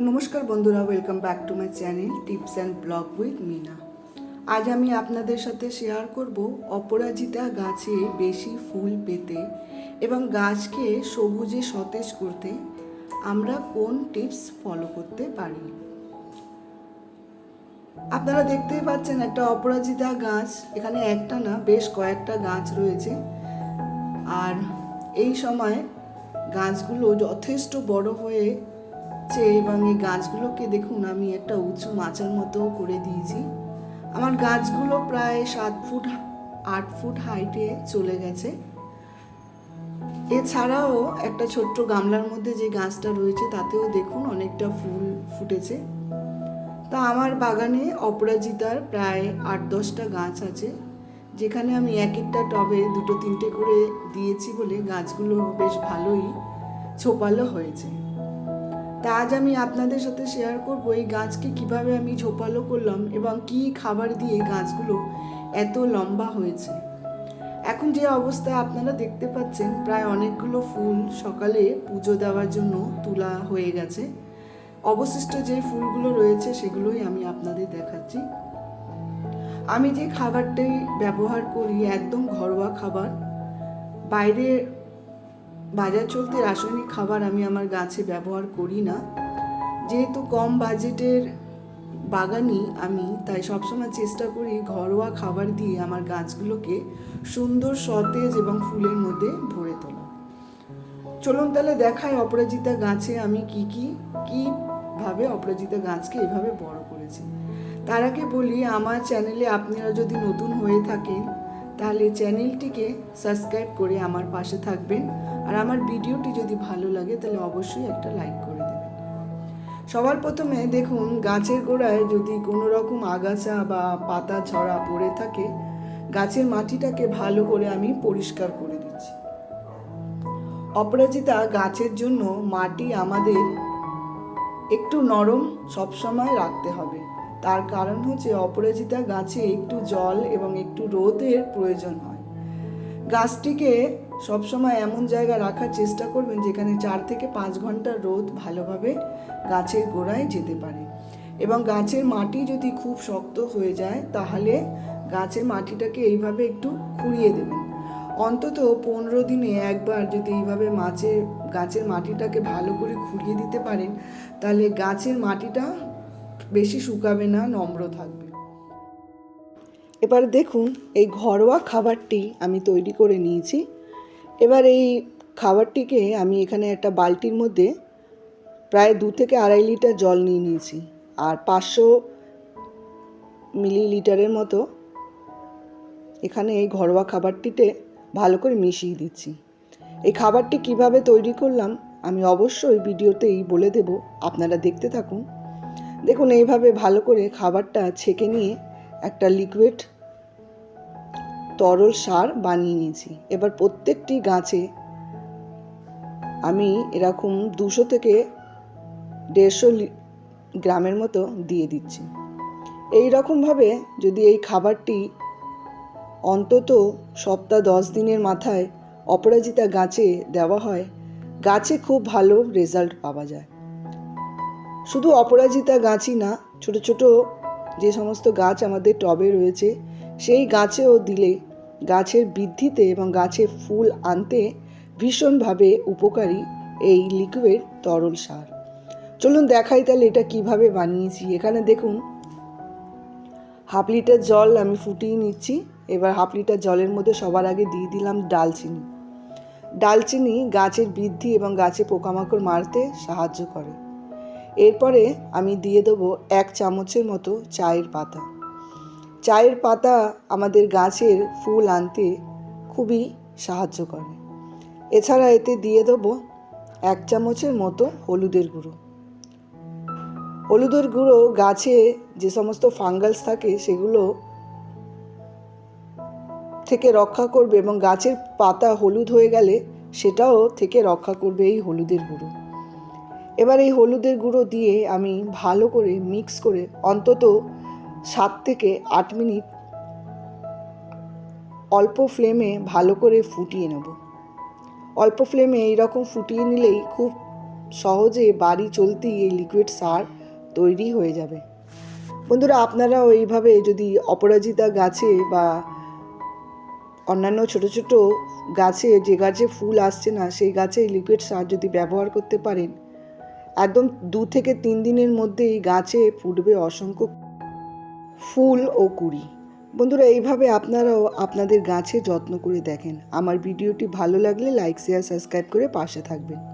নমস্কার বন্ধুরা welcome back to my channel tips and blog with Mina আজ আমি আপনাদের সাথে শেয়ার করব অপরাজিতা গাছে বেশি ফুল পেতে এবং গাছকে সবুজে সতেজ করতে আমরা কোন টিপস ফলো করতে পারি। আপনারা দেখতেই পাচ্ছেন একটা অপরাজিতা গাছ, এখানে একটা না, বেশ কয়েকটা গাছ রয়েছে। আর এই সময় গাছগুলো যথেষ্ট বড় হয়েছে এবং এই গাছগুলোকে দেখুন, আমি একটা উঁচু মাচার মতো করে দিয়েছি। আমার গাছগুলো প্রায় সাত ফুট, আট ফুট হাইটে চলে গেছে। এছাড়াও একটা ছোট্ট গামলার মধ্যে যে গাছটা রয়েছে, তাতেও দেখুন অনেকটা ফুল ফুটেছে। তা আমার বাগানে অপরাজিতার প্রায় আট দশটা গাছ আছে, যেখানে আমি এক একটা টবে দুটো তিনটে করে দিয়েছি বলে গাছগুলো বেশ ভালোই ছোপালো হয়েছে। তা আজ আমি আপনাদের সাথে শেয়ার করব এই গাছকে কীভাবে আমি ঝোপালো করলাম এবং কি খাবার দিয়ে গাছগুলো এত লম্বা হয়েছে। এখন যে অবস্থায় আপনারা দেখতে পাচ্ছেন, প্রায় অনেকগুলো ফুল সকালে পুজো দেওয়ার জন্য তোলা হয়ে গেছে। অবশিষ্ট যে ফুলগুলো রয়েছে, সেগুলোই আমি আপনাদের দেখাচ্ছি। আমি যে খাবারটাই ব্যবহার করি, একদম ঘরোয়া খাবার, বাইরে বাজার চলতে রাসায়নিক খাবার আমি আমার গাছে ব্যবহার করি না। যেহেতু কম বাজেটের বাগানি আমি, তাই সবসময় চেষ্টা করি ঘরোয়া খাবার দিয়ে আমার গাছগুলোকে সুন্দর সতেজ এবং ফুলের মধ্যে ভরে তোলা চলুন তাহলে দেখায় অপরাজিতা গাছে আমি কি কি, কীভাবে অপরাজিতা গাছকে এভাবে বড় করেছি। তার আগে বলি, আমার চ্যানেলে আপনারা যদি নতুন হয়ে থাকেন, তাহলে চ্যানেলটিকে সাবস্ক্রাইব করে আমার পাশে থাকবেন। আর আমার ভিডিওটি যদি ভালো লাগে, তাহলে অবশ্যই একটা লাইক করে দেবেন। সবার প্রথমে দেখুন, গাছের গোড়ায় যদি কোনো রকম আগাছা বা পাতা ছড়া পড়ে থাকে, গাছের মাটিটাকে ভালো করে আমি পরিষ্কার করে দিচ্ছি। অপরাজিতা গাছের জন্য মাটি আমাদের একটু নরম সবসময় রাখতে হবে। তার কারণ হচ্ছে অপরাজিতা গাছে একটু জল এবং একটু রোদের প্রয়োজন হয়। গাছটিকে সবসময় এমন জায়গা রাখার চেষ্টা করবেন যেখানে চার থেকে পাঁচ ঘণ্টা রোদ ভালোভাবে গাছের গোড়ায় যেতে পারে। এবং গাছের মাটি যদি খুব শক্ত হয়ে যায়, তাহলে গাছের মাটিটাকে এইভাবে একটু খুঁড়িয়ে দেবেন। অন্তত পনেরো দিনে একবার যদি এইভাবে মাছের গাছের মাটিটাকে ভালো করে খুঁড়িয়ে দিতে পারেন, তাহলে গাছের মাটিটা বেশি শুকাবে না, নম্র থাকবে। এবার দেখুন, এই ঘরোয়া খাবারটি আমি তৈরি করে নিয়েছি। এবার এই খাবারটিকে আমি এখানে একটা বালতির মধ্যে প্রায় দু থেকে আড়াই লিটার জল নিয়ে নিয়েছি। আর পাঁচশো মিলিলিটারের মতো এখানে এই ঘরোয়া খাবারটিতে ভালো করে মিশিয়ে দিচ্ছি। এই খাবারটি কীভাবে তৈরি করলাম আমি অবশ্যই ভিডিওতেই বলে দেব, আপনারা দেখতে থাকুন। দেখুন, এইভাবে ভালো করে খাবারটা ছেঁকে নিয়ে একটা লিকুইড তরল সার বানিয়ে নিয়েছি। এবার প্রত্যেকটি গাছে আমি এরকম দুশো থেকে দেড়শো গ্রামের মতো দিয়ে দিচ্ছি। এই রকমভাবে যদি এই খাবারটি অন্তত সপ্তাহ দশ দিনের মাথায় অপরাজিতা গাছে দেওয়া হয়, গাছে খুব ভালো রেজাল্ট পাওয়া যায়। শুধু অপরাজিতা গাছই না, ছোট ছোট যে সমস্ত গাছ আমাদের টবে রয়েছে সেই গাছেও দিলে গাছের বৃদ্ধিতে এবং গাছে ফুল আনতে ভীষণভাবে উপকারী এই লিকুইড তরল সার। চলুন দেখাই তাহলে এটা কীভাবে বানিয়েছি। এখানে দেখুন, হাফ লিটার জল আমি ফুটিয়ে নিচ্ছি। এবার হাফ লিটার জলের মধ্যে সবার আগে দিয়ে দিলাম ডালচিনি। ডালচিনি গাছের বৃদ্ধি এবং গাছে পোকামাকড় মারতে সাহায্য করে। এরপরে আমি দিয়ে দেবো এক চামচের মতো চায়ের পাতা। চায়ের পাতা আমাদের গাছের ফুল আনতে খুবই সাহায্য করে। এছাড়া এতে দিয়ে দেবো এক চামচের মতো হলুদের গুঁড়ো। হলুদের গুঁড়ো গাছে যে সমস্ত ফাঙ্গাস থাকে সেগুলো থেকে রক্ষা করবে এবং গাছের পাতা হলুদ হয়ে গেলে সেটাও থেকে রক্ষা করবে এই হলুদের গুঁড়ো। এবার এই হলুদের গুঁড়ো দিয়ে আমি ভালো করে মিক্স করে অন্তত সাত থেকে আট মিনিট অল্প ফ্লেমে ভালো করে ফুটিয়ে নেব। অল্প ফ্লেমে এইরকম ফুটিয়ে নিলেই খুব সহজে বাড়ি চলতেই এই লিকুইড সার তৈরি হয়ে যাবে। বন্ধুরা, আপনারাও এইভাবে যদি অপরাজিতা গাছে বা অন্যান্য ছোট ছোট গাছে যে গাছে ফুল আসছে না, সেই গাছে লিকুইড সার যদি ব্যবহার করতে পারেন, একদম দু থেকে তিন দিনের মধ্যেই গাছে ফুটবে অসংখ্য ফুল ও কুড়ি। বন্ধুরা, এইভাবে আপনারাও আপনাদের গাছে যত্ন করে দেখেন। আমার ভিডিওটি ভালো লাগলে লাইক, শেয়ার, সাবস্ক্রাইব করে পাশে থাকবেন।